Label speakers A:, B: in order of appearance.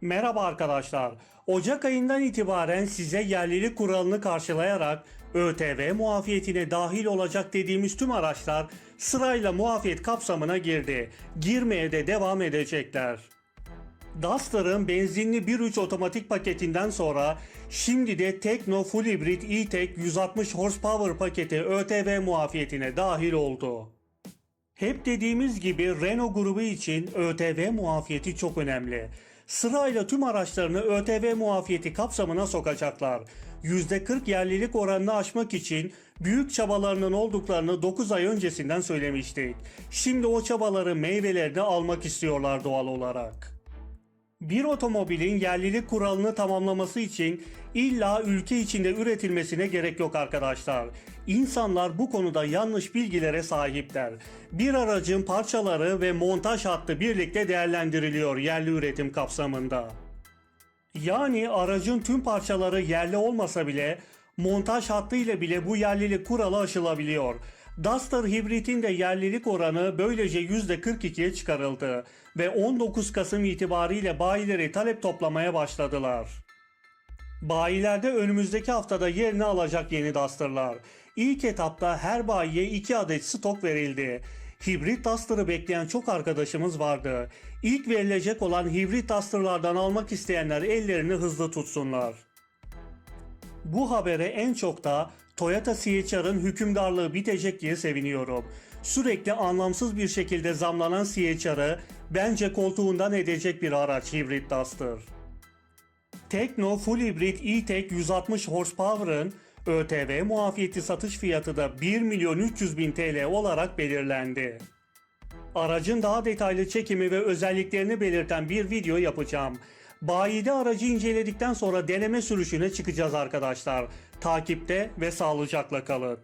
A: Merhaba arkadaşlar. Ocak ayından itibaren size yerlilik kuralını karşılayarak ÖTV muafiyetine dahil olacak dediğimiz tüm araçlar sırayla muafiyet kapsamına girdi. Girmeye de devam edecekler. Duster'ın benzinli 1.3 otomatik paketinden sonra şimdi de Tekno Full Hybrid E-Tech 160 horsepower paketi ÖTV muafiyetine dahil oldu. Hep dediğimiz gibi Renault grubu için ÖTV muafiyeti çok önemli. Sırayla tüm araçlarını ÖTV muafiyeti kapsamına sokacaklar. %40 yerlilik oranını aşmak için büyük çabalarının olduklarını 9 ay öncesinden söylemiştik. Şimdi o çabaların meyvelerini almak istiyorlar doğal olarak. Bir otomobilin yerlilik kuralını tamamlaması için illa ülke içinde üretilmesine gerek yok arkadaşlar. İnsanlar bu konuda yanlış bilgilere sahipler. Bir aracın parçaları ve montaj hattı birlikte değerlendiriliyor yerli üretim kapsamında. Yani aracın tüm parçaları yerli olmasa bile montaj hattı ile bile bu yerlilik kuralı aşılabiliyor. Duster Hybrid'in de yerlilik oranı böylece %42'ye çıkarıldı ve 19 Kasım itibariyle bayileri talep toplamaya başladılar. Bayilerde önümüzdeki haftada yerini alacak yeni Duster'lar. İlk etapta her bayiye 2 adet stok verildi. Hibrit Duster'ı bekleyen çok arkadaşımız vardı. İlk verilecek olan hibrit Duster'lardan almak isteyenler ellerini hızlı tutsunlar. Bu habere en çok da Toyota CHR'ın hükümdarlığı bitecek diye seviniyorum. Sürekli anlamsız bir şekilde zamlanan CHR'ı bence koltuğundan edecek bir araç Hybrid Duster. Tekno Full Hybrid E-Tech 160 horsepower'ın ÖTV muafiyeti satış fiyatı da 1 milyon 300 bin TL olarak belirlendi. Aracın daha detaylı çekimi ve özelliklerini belirten bir video yapacağım. Bayide aracı inceledikten sonra deneme sürüşüne çıkacağız arkadaşlar. Takipte ve sağlıcakla kalın.